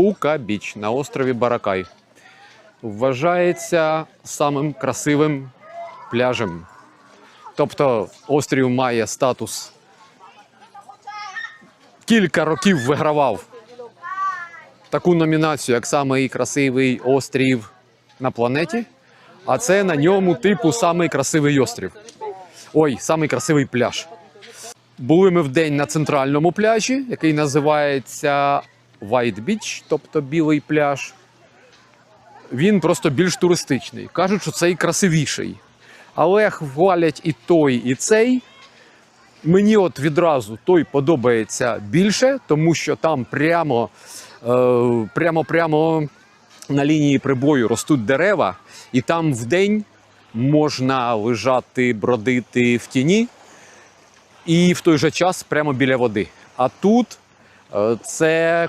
Пука Біч на острові Баракай. Вважається самим красивим пляжем. Тобто острів має статус. Кілька років вигравав таку номінацію, як самий красивий острів на планеті. А це на ньому, типу, самий красивий острів. Ой, самий красивий пляж. Були ми в день на центральному пляжі, який називається White Beach, тобто білий пляж. Він просто більш туристичний. Кажуть, що цей красивіший. Але хвалять і той, і цей. Мені от відразу той подобається більше, тому що там прямо, е, прямо, прямо на лінії прибою ростуть дерева, і там вдень можна лежати, бродити в тіні, і в той же час прямо біля води. А тут е, це